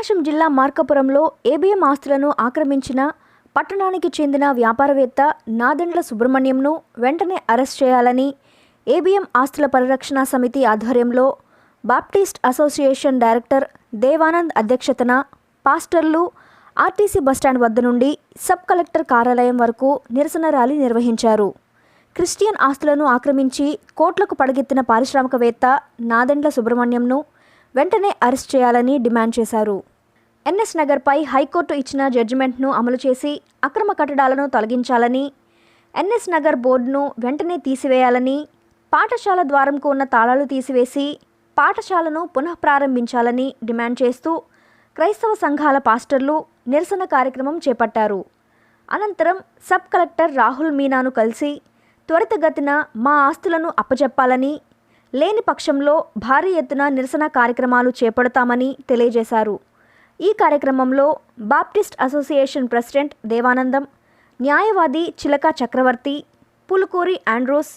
ప్రకాశం జిల్లా మార్కాపురంలో ఏబిఎం ఆస్తులను ఆక్రమించిన పట్టణానికి చెందిన వ్యాపారవేత్త నాదెండ్ల సుబ్రహ్మణ్యంను వెంటనే అరెస్ట్ చేయాలని ఏబిఎం ఆస్తుల పరిరక్షణ సమితి ఆధ్వర్యంలో బాప్టిస్ట్ అసోసియేషన్ డైరెక్టర్ దేవానంద్ అధ్యక్షతన పాస్టర్లు ఆర్టీసీ బస్టాండ్ వద్ద నుండి సబ్ కలెక్టర్ కార్యాలయం వరకు నిరసన ర్యాలీ నిర్వహించారు. క్రిస్టియన్ ఆస్తులను ఆక్రమించి కోట్లకు పడగెత్తిన పారిశ్రామికవేత్త నాదెండ్ల సుబ్రహ్మణ్యంను వెంటనే అరెస్ట్ చేయాలని డిమాండ్ చేశారు. ఎన్ఎస్ నగర్పై హైకోర్టు ఇచ్చిన జడ్జిమెంట్ను అమలు చేసి అక్రమ కట్టడాలను తొలగించాలని ఎన్ఎస్ నగర్ బోర్డును వెంటనే తీసివేయాలని పాఠశాల ద్వారంకు ఉన్న తాళాలు తీసివేసి పాఠశాలను పునఃప్రారంభించాలని డిమాండ్ చేస్తూ క్రైస్తవ సంఘాల పాస్టర్లు నిరసన కార్యక్రమం చేపట్టారు. అనంతరం సబ్ కలెక్టర్ రాహుల్ మీనాను కలిసి త్వరితగతిన మా ఆస్తులను అప్పచెప్పాలని లేని పక్షంలో భారీ ఎత్తున నిరసన కార్యక్రమాలు చేపడతామని తెలియజేశారు. ఈ కార్యక్రమంలో బాప్టిస్ట్ అసోసియేషన్ ప్రెసిడెంట్ దేవానందం న్యాయవాది Chilaka Chakravarthi Pulukuri Andrews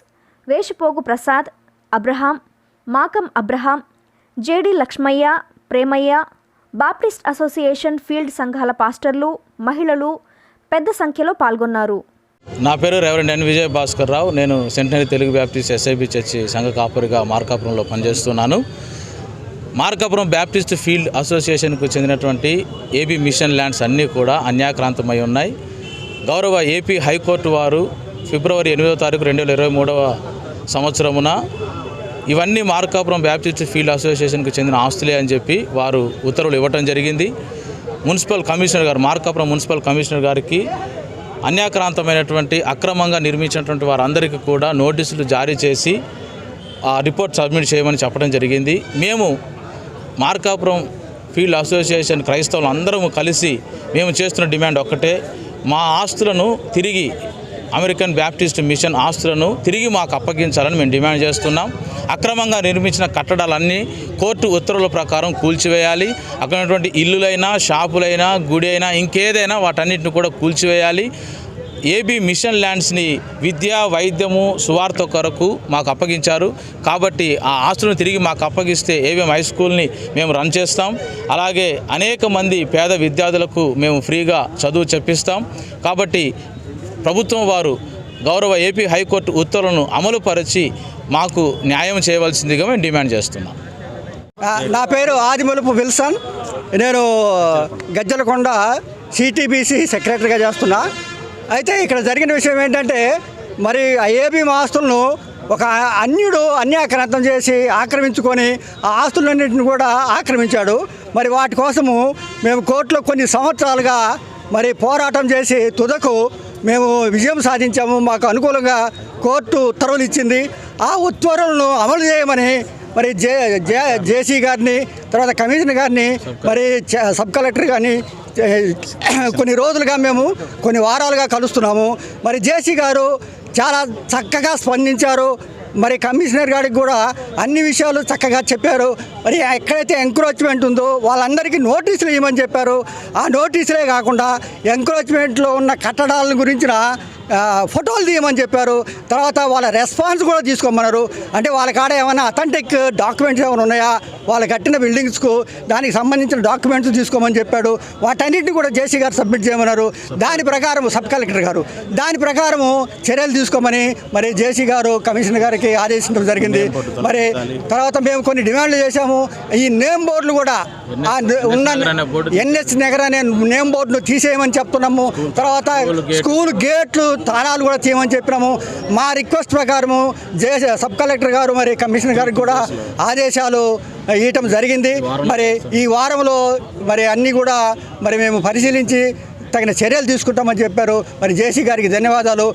Veshapogu Prasad Abraham Makam Abraham JD Lakshmaiah Premaiah Baptist association field సంఘాల పాస్టర్లు మహిళలు పెద్ద సంఖ్యలో పాల్గొన్నారు. నా పేరు రెవరెండ్ ఎన్. విజయ్ భాస్కర్ రావు. నేను centenary Telugu Baptist SIB church సంఘ కాపురిగా మార్కాపురంలో పనిచేస్తున్నాను. మార్కాపురం బ్యాప్టిస్ట్ ఫీల్డ్ అసోసియేషన్కు చెందినటువంటి ఏబీ మిషన్ ల్యాండ్స్ అన్నీ కూడా అన్యాక్రాంతమై ఉన్నాయి. గౌరవ ఏపీ హైకోర్టు వారు ఫిబ్రవరి ఎనిమిదవ తారీఖు రెండు వేల ఇరవై మూడవ సంవత్సరమున ఇవన్నీ మార్కాపురం బ్యాప్టిస్ట్ ఫీల్డ్ అసోసియేషన్కు చెందిన ఆస్తులే అని చెప్పి వారు ఉత్తర్వులు ఇవ్వటం జరిగింది. మున్సిపల్ కమిషనర్ గారు మార్కాపురం మున్సిపల్ కమిషనర్ గారికి అన్యాక్రాంతమైనటువంటి అక్రమంగా నిర్మించినటువంటి వారందరికీ కూడా నోటీసులు జారీ చేసి ఆ రిపోర్ట్ సబ్మిట్ చేయమని చెప్పడం జరిగింది. మేము మార్కాపురం ఫీల్డ్ అసోసియేషన్ క్రైస్తవులు అందరము కలిసి మేము చేస్తున్న డిమాండ్ ఒక్కటే. మా ఆస్తులను తిరిగి అమెరికన్ బ్యాప్టిస్ట్ మిషన్ ఆస్తులను తిరిగి మాకు అప్పగించాలని మేము డిమాండ్ చేస్తున్నాం. అక్రమంగా నిర్మించిన కట్టడాలన్నీ కోర్టు ఉత్తర్వుల ప్రకారం కూల్చివేయాలి. అక్కడ ఉన్నటువంటి ఇల్లులైనా షాపులైనా గుడి అయినా ఇంకేదైనా వాటన్నిటిని కూడా కూల్చివేయాలి. ఏబీ మిషన్ ల్యాండ్స్ని విద్య వైద్యము సువార్త కొరకు మాకు అప్పగించారు. కాబట్టి ఆ ఆస్తులను తిరిగి మాకు అప్పగిస్తే ఏబీఎం హై స్కూల్ని మేము రన్ చేస్తాం. అలాగే అనేక మంది పేద విద్యార్థులకు మేము ఫ్రీగా చదువు చెప్పిస్తాం. కాబట్టి ప్రభుత్వం వారు గౌరవ ఏపీ హైకోర్టు ఉత్తర్వులను అమలుపరిచి మాకు న్యాయం చేయవలసిందిగా మేము డిమాండ్ చేస్తున్నాం. నా పేరు ఆదిమలుపు విల్సన్. నేను గజ్జలకొండ సిటీబీసీ సెక్రటరీగా చేస్తున్నా. అయితే ఇక్కడ జరిగిన విషయం ఏంటంటే మరి ఐఏబీ ఏబీ ఆస్తులను ఒక అన్యుడు అన్యాక్రాంతం చేసి ఆక్రమించుకొని ఆ ఆస్తులన్నింటిని కూడా ఆక్రమించాడు. మరి వాటి కోసము మేము కోర్టులో కొన్ని సంవత్సరాలుగా మరి పోరాటం చేసి తుదకు మేము విజయం సాధించాము. మాకు అనుకూలంగా కోర్టు ఉత్తర్వులు ఇచ్చింది. ఆ ఉత్తర్వులను అమలు చేయమని మరి జే జే జేసీ గారిని తర్వాత కమిషనర్ గారిని మరి చ- సబ్ కలెక్టర్ గారిని కొన్ని రోజులుగా మేము కొన్ని వారాలుగా కలుస్తున్నాము. మరి జేసీ గారు చాలా చక్కగా స్పందించారు. మరి కమిషనర్ గారికి కూడా అన్ని విషయాలు చక్కగా చెప్పారు. మరి ఎక్కడైతే ఎంక్రోచ్మెంట్ ఉందో వాళ్ళందరికీ నోటీసులు ఇవ్వమని చెప్పారు. ఆ నోటీసులే కాకుండా ఎంక్రోచ్మెంట్లో ఉన్న కట్టడాల గురించిన ఫోటోలు తీయమని చెప్పారు. తర్వాత వాళ్ళ రెస్పాన్స్ కూడా తీసుకోమన్నారు. అంటే వాళ్ళ కాడ ఏమైనా అథెంటిక్ డాక్యుమెంట్స్ ఏమైనా ఉన్నాయా? వాళ్ళు కట్టిన బిల్డింగ్స్కు దానికి సంబంధించిన డాక్యుమెంట్స్ తీసుకోమని చెప్పాడు. వాటన్నిటిని కూడా జేసీ గారు సబ్మిట్ చేయమన్నారు. దాని ప్రకారం సబ్ కలెక్టర్ గారు దాని ప్రకారము చర్యలు తీసుకోమని మరి జేసీ గారు కమిషనర్ గారికి ఆదేశించడం జరిగింది. మరి తర్వాత మేము కొన్ని డిమాండ్లు చేశాము. ఈ నేమ్ బోర్డులు కూడా ఉన్న ఎన్ఎస్ నగర్ అనే నేమ్ బోర్డును తీసేయమని చెప్తున్నాము. తర్వాత స్కూల్ గేట్లు తాళాలు కూడా తీయమని చెప్పినాము. మా రిక్వెస్ట్ ప్రకారము జే సబ్ కలెక్టర్ గారు మరి కమిషనర్ గారికి కూడా ఆదేశాలు ఇవ్వటం జరిగింది. మరి ఈ వారంలో మరి అన్నీ కూడా మరి మేము పరిశీలించి తగిన చర్యలు తీసుకుంటామని చెప్పారు. మరి జేసీ గారికి ధన్యవాదాలు.